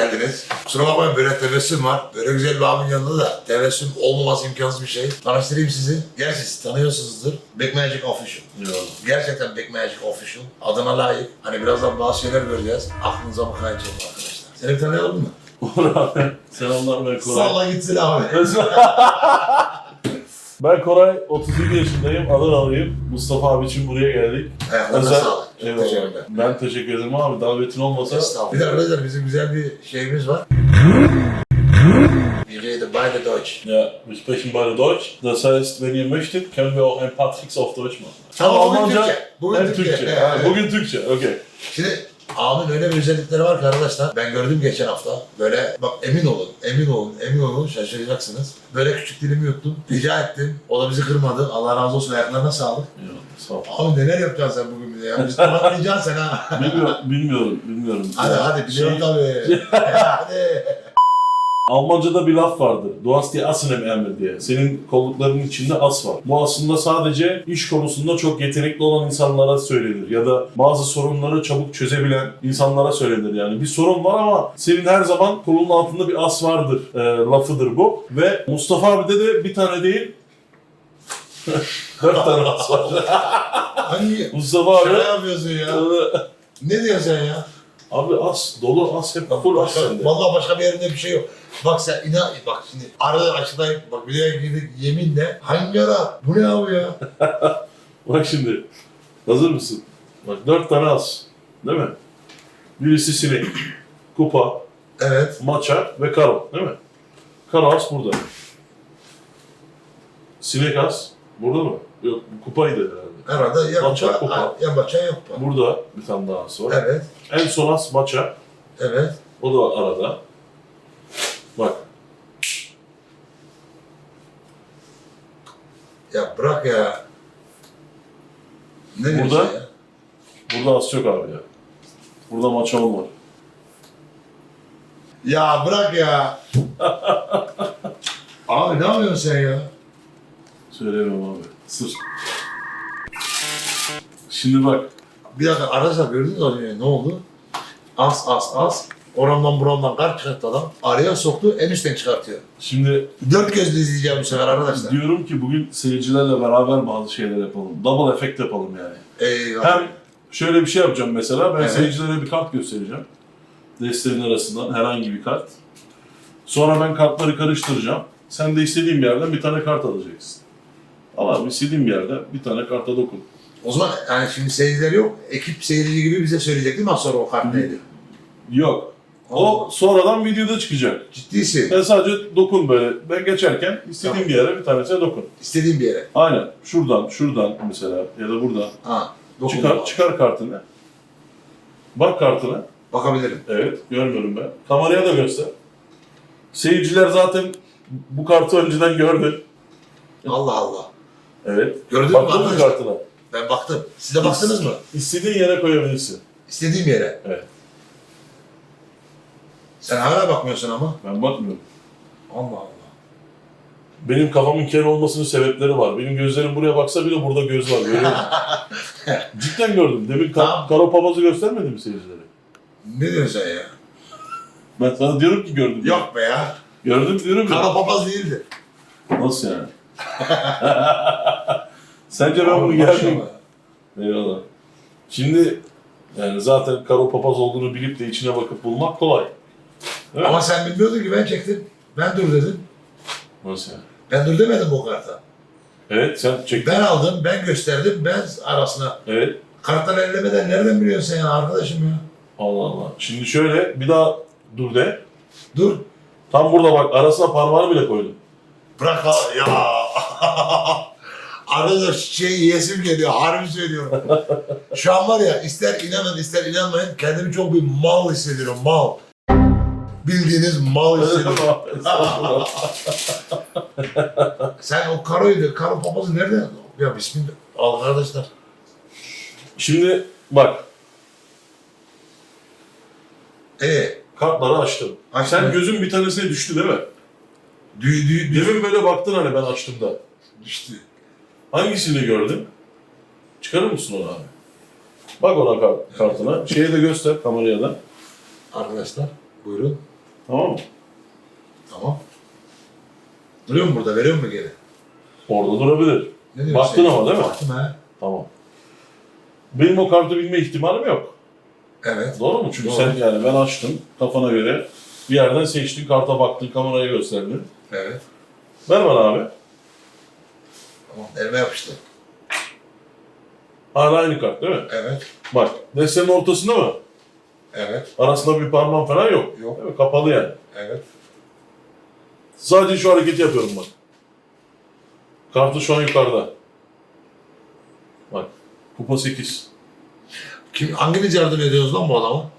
geldiniz. Kusura bakmayın böyle tebessüm var. Böyle güzel bir abinin yanında da tebessüm olmaması imkansız bir şey. Tanıştırayım sizi. Gerçi siz tanıyorsunuzdur. Big Magic Official. Yok. Gerçekten Big Magic Official. Adına layık. Hani birazdan bazı şeyler göreceğiz. Aklınıza mukayyet olun arkadaşlar. Seni tanıyalım mı? Uğur abi. Selamlar ben Koray. Salla gitsin abi. ben Koray, 37 yaşındayım, Adanalıyım. Mustafa abi için buraya geldik. Ayaklarına Özel- sağlık. Çok Eyvallah. teşekkürler. Ben teşekkür ederim abi. Davetin olmasa Estağfurullah. Bir de arkadaşlar bizim güzel bir şeyimiz var. Wir reden beide Deutsch. Ja, wir sprechen beide Deutsch. Das heißt, wenn ihr möchtet, können wir auch ein paar Tricks auf Deutsch machen. Tamam, bugün Türkçe. Bugün hem Türkçe. Türkçe. Ha, evet. Bugün Türkçe, okey. Şimdi Amin öyle bir özellikleri var ki arkadaşlar. Ben gördüm geçen hafta. Böyle bak emin olun, emin olun, emin olun şaşıracaksınız. Böyle küçük dilimi yuttum. Rica ettim. O da bizi kırmadı. Allah razı olsun ayaklarına sağlık. Ya, sağ ol. Abi neler yapacaksın sen bugün bize ya? Biz tomatlayacaksın sen ha. Bilmiyorum, bilmiyorum, bilmiyorum. Hadi hadi biliyorum Şey, tabii. hadi. Almanca'da bir laf vardır. Du hast die Assen im Ärmel diye. Senin kolluklarının içinde as var. Bu aslında sadece iş konusunda çok yetenekli olan insanlara söylenir. Ya da bazı sorunları çabuk çözebilen insanlara söylenir yani. Bir sorun var ama senin her zaman kolunun altında bir as vardır e, lafıdır bu. Ve Mustafa abide de bir tane değil dört tane as var. Hangi? Mustafa abi Şaka yapıyorsun ya. Ne diyorsun sen ya? Abi as, dolu as hep full as sende. vallahi başka bir yerinde bir şey yok. Bak sen inan bak şimdi arada açıklayayım bak yere girdik yeminle hangi ara bu ne abi ya? Bak şimdi. Hazır mısın? Bak dört tane as. Değil mi? Birisi sinek, kupa, Evet. maça ve karo. Değil mi? Karo as burada. Sinek as burada mı? Yok bu kupaydı herhalde. Herhalde ya Maça, kupa, kupa. ya maça ya kupa. Burada bir tane daha as var. Evet. En son as maça. Evet. O da arada. Bak. Ya bırak ya. Ne Burada- diyorsun ya? Burada as yok abi ya. Burada maça var. Ya bırak ya. abi ne yapıyorsun sen ya? Söyleyemem abi. Sır. Şimdi bak. Bir dakika arkadaşlar gördünüz mü ne oldu? As as as. Oramdan buramdan kar çıkarttı adam. Araya soktu en üstten çıkartıyor. Şimdi Dört gözle izleyeceğim bu sefer arkadaşlar. Diyorum ki bugün seyircilerle beraber bazı şeyler yapalım. Double efekt yapalım yani. Eyvah. Hem şöyle bir şey yapacağım mesela. Ben Evet. seyircilere bir kart göstereceğim. Destlerin arasından herhangi bir kart. Sonra ben kartları karıştıracağım. Sen de istediğin bir yerden bir tane kart alacaksın. Al abi istediğin bir yerden bir tane karta dokun. O zaman yani şimdi seyirciler yok. Ekip seyirci gibi bize söyleyecek değil mi az sonra o kart neydi? Yok. O sonradan videoda çıkacak. Ciddiysin. Sen sadece dokun böyle. Ben geçerken istediğin bir yere bir tanesine dokun. İstediğin bir yere. Aynen. Şuradan, şuradan mesela ya da buradan. Ha. dokun Çıkar, bana. çıkar kartını. Bak kartına. Bakabilirim. Evet, görmüyorum ben. Kameraya da göster. Seyirciler zaten bu kartı önceden gördü. Allah Allah. Evet. Gördün mü Baktın mı arkadaşlar? kartına? Ben baktım. Siz de baktınız mı? İstediğin yere koyabilirsin. İstediğim yere. Evet. Sen hala bakmıyorsun ama. Ben bakmıyorum. Allah Allah. Benim kafamın kere olmasının sebepleri var. Benim gözlerim buraya baksa bile burada göz var. Görüyor musun? Cidden gördüm. Demin ka- Tamam. karo papazı göstermedim mi seyircilere? Ne diyorsun sen ya? Ben sana diyorum ki gördüm. Yok be ya. Gördüm diyorum ya. Kara papaz değildi. Nasıl yani? Sence ben bunu geldim. Eyvallah. Şimdi yani zaten karo papaz olduğunu bilip de içine bakıp bulmak kolay. Mi? Ama sen bilmiyordun ki ben çektim. Ben dur dedim. Nasıl yani? Ben dur demedim bu karta. Evet sen çektin. Ben aldım, ben gösterdim, ben arasına. Evet. Karttan ellemeden nereden biliyorsun sen ya arkadaşım ya? Allah Allah. Şimdi şöyle bir daha dur de. Dur. Tam burada bak arasına parmağını bile koydum. Bırak ha ya. Arada şey yiyesim geliyor, harbi söylüyorum. Şu an var ya ister inanın ister inanmayın kendimi çok bir mal hissediyorum, mal. Bildiğiniz mal. Sen o karoydu, karo papazı nereden? Ya bismillah. Al arkadaşlar. Şimdi bak Ee, kartları açtım. Açtın. Sen gözün bir tanesine düştü değil mi? düğü düğü düğü Demin böyle baktın hani ben açtığımda. düştü. Hangisini gördün? Çıkarır mısın onu abi? Bak ona kart, kartına. Şeye de göster kameraya da. Arkadaşlar buyurun. Tamam mı? Tamam. Duruyor mu burada? Veriyor mu geri? Orada durabilir. Ne diyorsun Baktın sen? ama değil mi? Baktım he. Tamam. Benim o kartı bilme ihtimalim yok. Evet. Doğru mu? Çünkü Doğru. sen yani ben açtım kafana göre bir yerden seçtin, karta baktın, kameraya gösterdin. Evet. Ver bana abi. Tamam. Elime yapıştı. Hala aynı kart değil mi? Evet. Bak, destenin ortasında mı? Evet. Arasında bir parmağın falan yok. Yok. Değil mi? Kapalı yani. Evet. Sadece şu hareketi yapıyorum bak. Kartı şu an yukarıda. Bak, kupa 8. Kim, hanginiz yardım ediyoruz lan bu adama?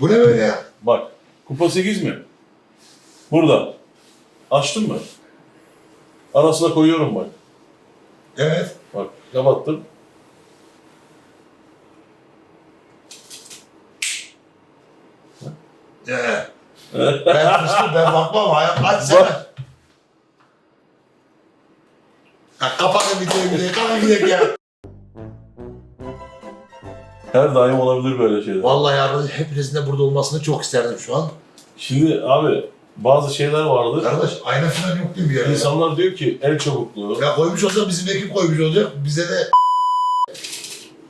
Bu ne böyle ya? Bak, kupa 8 mi? Burada. Açtın mı? Arasına koyuyorum bak. Evet. Bak, kapattım. Ee, ben fıstım, ben bakmam. Hayat kaç sene. Ya kapatın videoyu videoyu. Kalkın gidelim ya. Her daim olabilir böyle şeyler. Vallahi arkadaş hepinizin de burada olmasını çok isterdim şu an. Şimdi abi bazı şeyler vardır. Arkadaş ayna falan yok değil mi bir yerde? İnsanlar diyor ki el çabukluğu. Ya koymuş olsa bizim ekip koymuş olacak. Bize de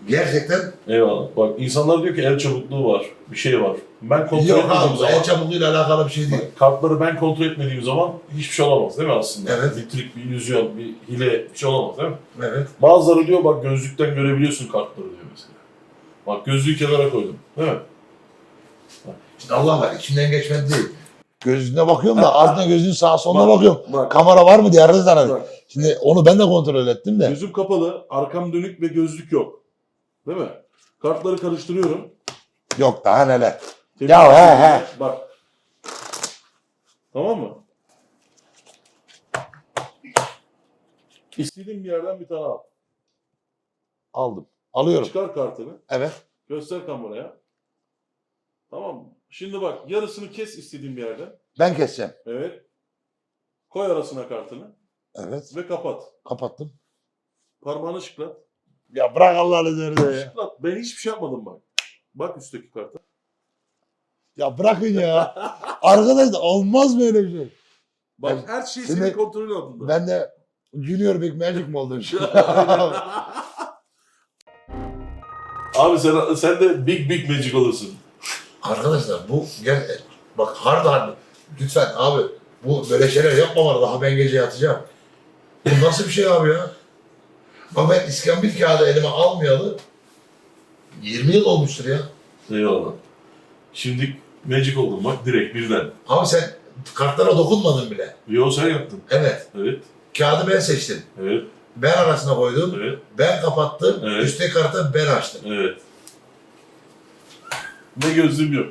gerçekten Eyvallah. Bak insanlar diyor ki el çabukluğu var. Bir şey var. Ben kontrol yok etmediğim abi. zaman. El çabukluğuyla alakalı bir şey değil. Bak, kartları ben kontrol etmediğim zaman hiçbir şey olamaz değil mi aslında? Evet. Bir trik, bir illüzyon, bir hile bir şey olamaz değil mi? Evet. Bazıları diyor bak gözlükten görebiliyorsun kartları diyor mesela. Bak gözlüğü kenara koydum. Değil mi? Şimdi Allah var içinden geçmedi değil. Gözüne bakıyorum da ağzına gözünün sağa soluna Bak, bakıyorum. Bak. Kamera var mı diye arada. Bak. Şimdi onu ben de kontrol ettim de. Gözüm kapalı, arkam dönük ve gözlük yok. Değil mi? Kartları karıştırıyorum. Yok daha neler. Temiz Ya, he, he. Bak. Tamam mı? İstediğin bir yerden bir tane al. Aldım. Alıyorum. Çıkar kartını. Evet. Göster kameraya. Tamam mı? Şimdi bak yarısını kes istediğin bir yerden. Ben keseceğim. Evet. Koy arasına kartını Evet. ve kapat. Kapattım. Parmağını şıklat. Ya bırak Allah'ını üzerine ya. Şıklat. Ben hiçbir şey yapmadım bak. Bak üstteki karta. Ya bırakın ya. Arkadaşlar olmaz böyle bir şey. Bak Ben- her şey Şimdi- senin kontrolün altında. Ben de Junior Big Magic mi oldum şimdi? Abi sen, sen de big big magic olursun. Arkadaşlar bu gel bak hard hard. Lütfen abi bu böyle şeyler yapmamalı. Daha ben gece yatacağım. Bu nasıl bir şey abi ya? Bak ben iskambil kağıdı elime almayalı 20 yıl olmuştur ya. Eyvallah. Şimdi magic oldun bak direkt birden. Abi sen kartlara dokunmadın bile. Yo sen yaptın. Evet. Evet. Kağıdı ben seçtim. Evet. Ben arasına koydum. Evet. Ben kapattım. Evet. Üstteki kartı ben açtım. Evet. Ve gözlüğüm yok.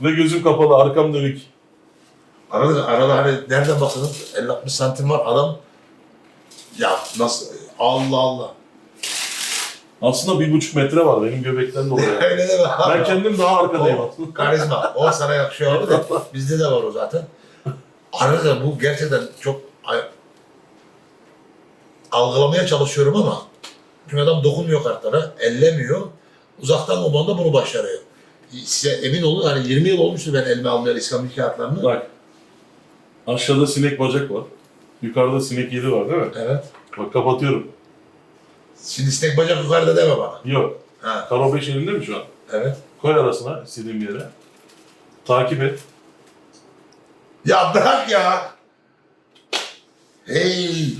Ve gözüm kapalı, arkam dönük. Arada, arada hani nereden baksanız 50-60 santim var adam. Ya nasıl? Allah Allah. Aslında bir buçuk metre var benim göbekten dolayı. Öyle deme abi. ben kendim daha arkadayım aslında. karizma. O sana yakışıyor de. Bizde de var o zaten. Arada bu gerçekten çok ay- algılamaya çalışıyorum ama çünkü adam dokunmuyor kartlara, ellemiyor. Uzaktan olmadan bunu başarıyor. Size emin olun hani 20 yıl olmuştu ben elime almayalı İskambil kağıtlarını. Bak. Aşağıda sinek bacak var. Yukarıda sinek yedi var değil mi? Evet. Bak kapatıyorum. Şimdi istek bacak yukarıda deme bana. Yok. Ha, Karo 5 elinde mi şu an? evet. Koy arasına istediğin bir yere. Takip et. Ya bırak ya. Hey.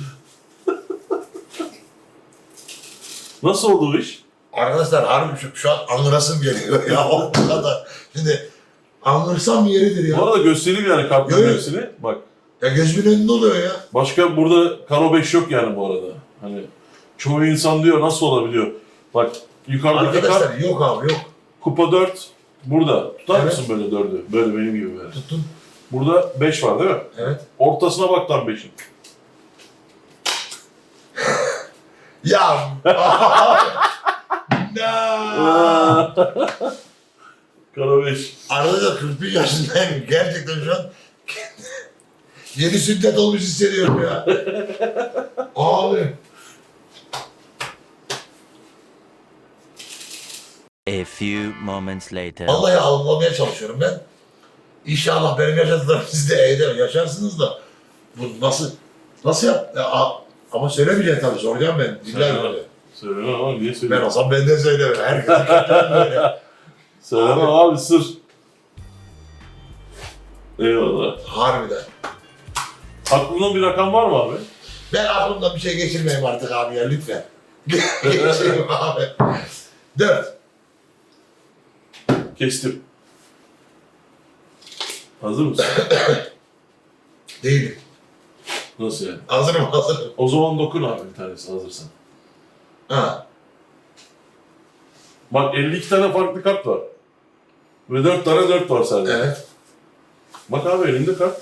Nasıl oldu bu iş? Arkadaşlar harbi şu, şu an anırasım geliyor ya o kadar. Şimdi anırsam yeridir Bu ya. arada göstereyim yani Evet. hepsini. Bak. Ya gözümün önünde oluyor ya. Başka burada Karo 5 yok yani bu arada. Hani çoğu insan diyor nasıl olabiliyor? Bak yukarıdaki Arkadaşlar yok abi yok. kupa 4 burada. Tutar Evet. mısın böyle 4'ü? Böyle benim gibi böyle. Tuttum. Burada 5 var değil mi? Evet. Ortasına bak tam 5'in. Ya. no. Karo 5. Arkadaşlar 41 yaşındayım. Gerçekten şu an yeni sünnet olmuş hissediyorum ya. Abi. A few moments later. Vallahi algılamaya çalışıyorum ben. İnşallah benim yaşadıklarım siz de evde yaşarsınız da. Bu nasıl nasıl yap? Ya, a- ama söylemeyeceksin tabii soracağım ben. Dinler Söyle. böyle. Söylemem ama niye Ben söylüyorsun? olsam ben de söylemem. Herkesin kendine böyle. Söylemem abi sır. Eyvallah. Harbiden. Aklında bir rakam var mı abi? Ben aklımdan bir şey geçirmeyeyim artık abi ya lütfen. Geçireyim abi. Dört. Kestim. Hazır mısın? Değilim. Nasıl yani? Hazırım hazırım. O zaman dokun abi bir tanesi hazırsan. Ha. Bak 52 tane farklı kart var. Ve 4 tane 4 var sadece. Evet. Bak abi elinde kart.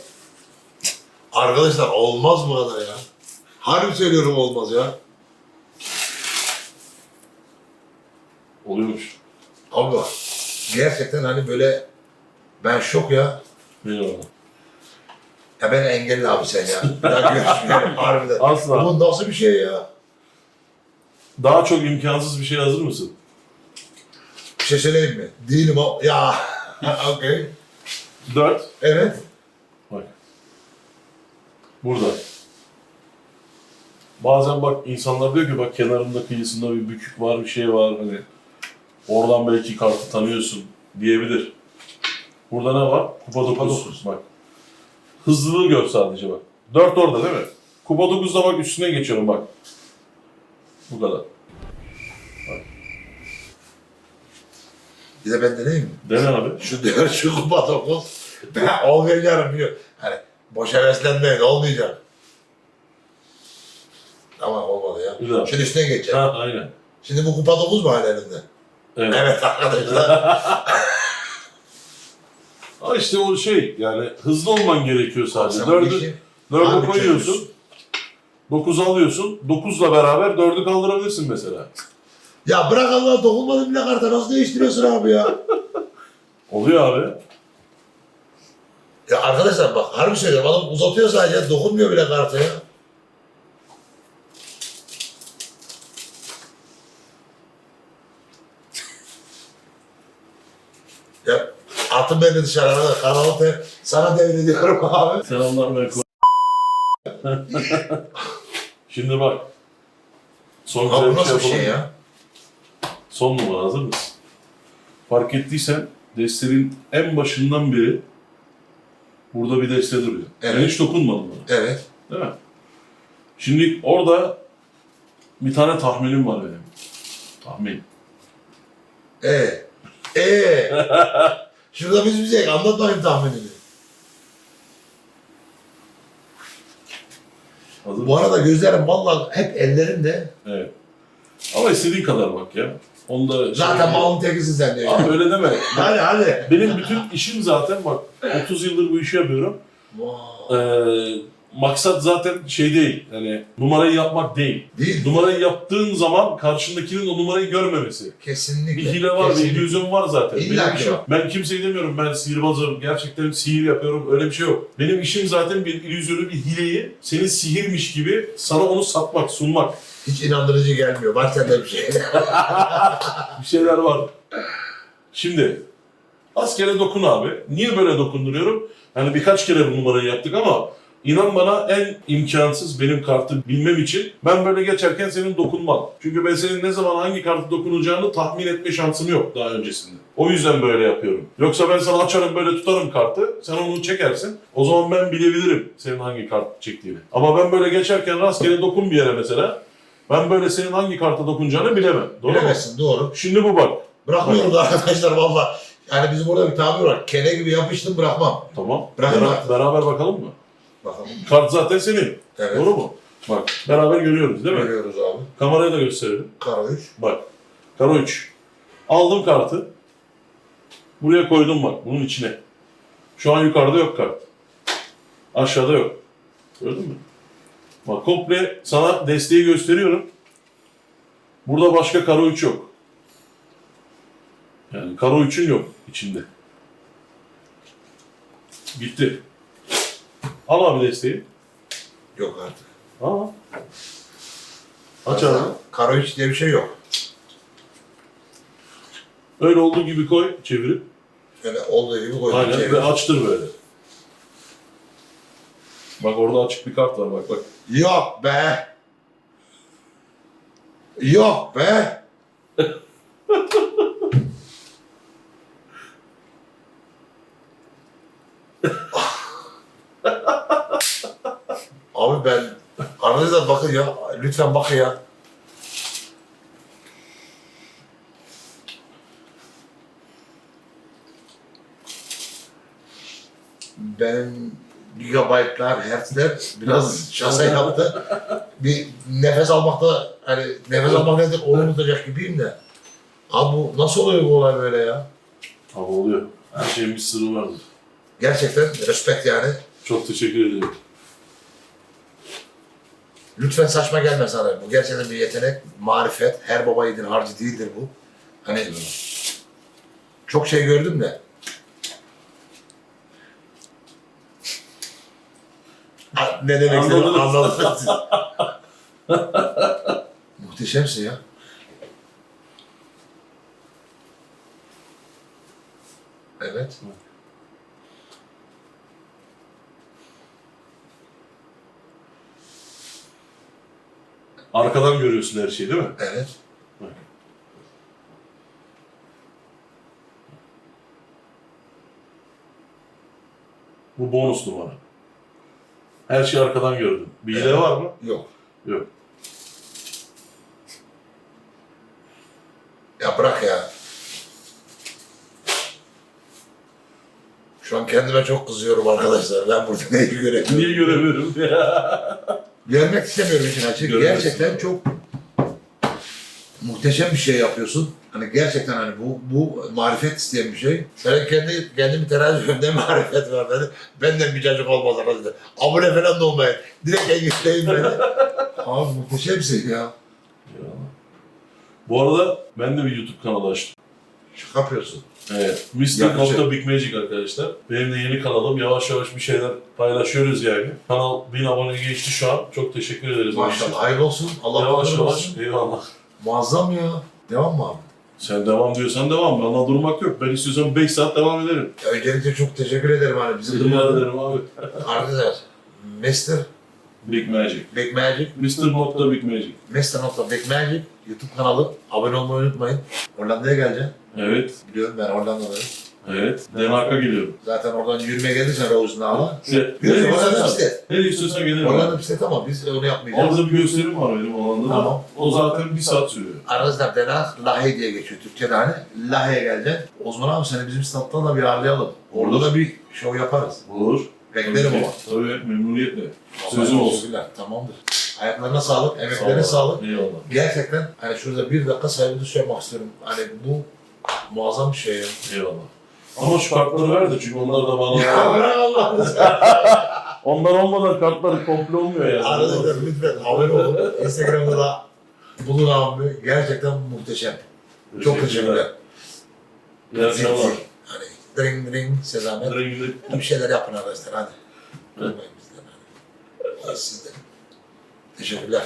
Arkadaşlar olmaz bu kadar ya. Harbi söylüyorum olmaz ya. Oluyormuş. Abi bak. Gerçekten hani böyle ben şok ya. Eyvallah. Ya ben engelli abi sen ya. Görüşmeyelim harbiden. Asla. Bu nasıl bir şey ya? Daha çok imkansız bir şey hazır mısın? Bir şey söyleyeyim mi? Değilim o. Ya. Okey. 4. Evet. Bak. Burada. Bazen bak insanlar diyor ki bak kenarında kıyısında bir bükük var bir şey var hani oradan belki kartı tanıyorsun diyebilir. Burada ne var? Kupa 9. dokuz. Bak. Hızlılığı gör sadece bak. 4 orada değil mi? Kupa 9'da bak üstüne geçiyorum bak. Bu kadar. Bir de ben deneyeyim mi? Dene abi. Şu diyor şu kupa dokuz. Ben olmayacağım diyor. Hani boş heveslenmeyin olmayacak. Tamam olmadı ya. Güzel. Şimdi üstüne geçeceğim. Ha aynen. Şimdi bu kupa dokuz mu hala elinde? Evet. Evet arkadaşlar. Ama işte o şey yani hızlı olman gerekiyor sadece. Sen bu Dördü, işi dördü harbi koyuyorsun. çözüyorsun. 9'u alıyorsun. 9'la beraber 4'ü kaldırabilirsin mesela. Ya bırak Allah dokunmadı bile karta nasıl değiştiriyorsun abi ya? Oluyor abi. Ya arkadaşlar bak harbi söylüyorum adam uzatıyor sadece dokunmuyor bile karta ya. Ya atın beni dışarı arada kanalı te, sana devrediyorum abi. Selamlar Merko. Şimdi bak. Son Abi güzel bu bir şey nasıl bir yapalım. şey mı? ya? Son numara hazır mısın? Fark ettiysen destenin en başından beri burada bir deste duruyor. Ben Evet. hiç dokunmadım ona. Evet. Değil mi? Şimdi orada bir tane tahminim var benim. Tahmin. Ee. Ee. Şurada biz bize anlat bakayım tahminini. Hazır Bu arada gözlerim vallahi hep ellerimde. Evet. Ama istediğin kadar bak ya. Onda Zaten malın tekisin sen diyor. Abi öyle deme. Hadi hadi. Benim bütün işim zaten bak 30 yıldır bu işi yapıyorum. Vay. Ee, maksat zaten şey değil. Yani numarayı yapmak değil. Değil. Numarayı yaptığın zaman karşındakinin o numarayı görmemesi. Kesinlikle. Bir hile var, bir Kesinlikle. illüzyon var zaten. İlla Benim ki işim, var. ben kimseye demiyorum ben sihirbazım, gerçekten sihir yapıyorum, öyle bir şey yok. Benim işim zaten bir illüzyonu, bir hileyi senin sihirmiş gibi sana onu satmak, sunmak. Hiç inandırıcı gelmiyor. Var sende bir şey. Bir şeyler var. Şimdi askere dokun abi. Niye böyle dokunduruyorum? Yani birkaç kere bu numarayı yaptık ama inan bana en imkansız benim kartı bilmem için ben böyle geçerken senin dokunman. Çünkü ben senin ne zaman hangi kartı dokunacağını tahmin etme şansım yok daha öncesinde. O yüzden böyle yapıyorum. Yoksa ben sana açarım böyle tutarım kartı. Sen onu çekersin. O zaman ben bilebilirim senin hangi kart çektiğini. Ama ben böyle geçerken rastgele dokun bir yere mesela. Ben böyle senin hangi karta dokunacağını bilemem. Doğru mu? Bilemezsin doğru. Şimdi bu bak. Bırakmıyoruz arkadaşlar valla. Yani bizim burada bir tabir var. Kene gibi yapıştım bırakmam. Tamam. Bırakın Bera- artık. beraber bakalım mı? Bakalım. Kart zaten senin. Evet. Doğru mu? Bak beraber görüyoruz değil mi? Görüyoruz abi. Kameraya da gösterelim. Kara 3. Bak. Karo 3. Aldım kartı. Buraya koydum bak bunun içine. Şu an yukarıda yok kart. Aşağıda yok. Gördün mü? Bak komple sana desteği gösteriyorum. Burada başka karo 3 yok. Yani karo 3'ün yok içinde. Gitti. Al abi desteği. Yok artık. Aa. Aç abi. Kara 3 diye bir şey yok. Öyle olduğu gibi koy, çevirip. Böyle olduğu gibi koydum. Aynen cebime. ve açtır böyle. Bak orada açık bir kart var bak bak. Yok be. Yok be. Abi ben aranızda bakın ya. Lütfen bakın ya. Benim gigabaytlar, hertzler biraz şase yaptı. Bir nefes almakta, hani nefes almak nedir onu unutacak gibiyim de. Abi bu nasıl oluyor bu olay böyle ya? Ama oluyor. Her şeyin bir sırrı vardır. Gerçekten respect yani. Çok teşekkür ederim. Lütfen saçma gelme sana. Bu gerçekten bir yetenek, marifet. Her baba yiğidin harcı değildir bu. Hani çok şey gördüm de. Ha, Ne demek Anladınız. anladım. Muhteşemsin ya. Evet. Arkadan görüyorsun her şeyi değil mi? Evet. Bu bonus numara. Her şeyi arkadan gördüm. Bir hile Evet. var mı? Yok. Yok. Ya bırak ya. Şu an kendime çok kızıyorum arkadaşlar. Ben burada neyi göremiyorum. Niye göremiyorum? Görmek istemiyorum açık. Görmek Gerçekten çok muhteşem bir şey yapıyorsun. Hani gerçekten hani bu bu marifet isteyen bir şey. Sen kendi kendimi terazi önünde marifet var dedi. Benden bir cacık olmaz arada. Abone falan da olmayın. Direkt engelleyin beni. Abi muhteşemsin ya. Bu arada ben de bir YouTube kanalı açtım. Şaka yapıyorsun. Evet. Yaklaşık. Mr. Big Magic arkadaşlar. Benim de yeni kanalım. Yavaş yavaş bir şeyler paylaşıyoruz yani. Kanal 1000 abone geçti şu an. Çok teşekkür ederiz. Maşallah. Hayırlı olsun. Allah Yavaş yavaş. etsin. Eyvallah. Muazzam ya. Devam mı abi? Sen devam diyorsan devam. Bana durmak yok. Ben istiyorsam 5 saat devam ederim. Ya öncelikle çok teşekkür ederim hani bizi Rica ederim abi. Arkadaşlar Mr. Big Magic. Big Magic Mr. Nokta Big Magic. Mr. Big Magic YouTube kanalı. Abone olmayı unutmayın. Hollanda'ya geleceğim. Evet. Biliyorum ben Hollanda'dayım. Evet. Danimarka geliyorum. Zaten oradan yürümeye gelirsen Rosendahl'a. Ne? Biliyorsun Nereye Hollanda bisiklet. Nereye istiyorsan gelirim. Hollanda bisiklet ama biz onu yapmayacağız. Orada bir gösterim var benim Hollanda'da. Tamam. O zaten bir saat sürüyor. Arkadaşlar Den Haag, Lahey diye geçiyor Türkçe'de hani. Lahey'e geleceksin. Osman abi seni bizim stat'tan da bir ağırlayalım. Orada Olur. da bir şov yaparız. Olur. Beklerim ama. Tabii memnuniyetle. Sözüm olsun. Tamamdır. Ayaklarına sağlık, emeklerine sağlık. Eyvallah. Gerçekten hani şurada bir dakika saygı duymak istiyorum. Hani bu muazzam bir şey ya. Eyvallah. Ama şu kartları ver de çünkü onlar da Ya bana... onlar olmadan kartlar komple olmuyor yani. Arkadaşlar lütfen abone olun. Instagram'da da bulun abi. Gerçekten muhteşem. Çok teşekkürler. Zil. Hani dring dring sezamet. Rengi- Bir şeyler yapın arkadaşlar hadi. Durmayın bizden. Hadi sizden. Teşekkürler.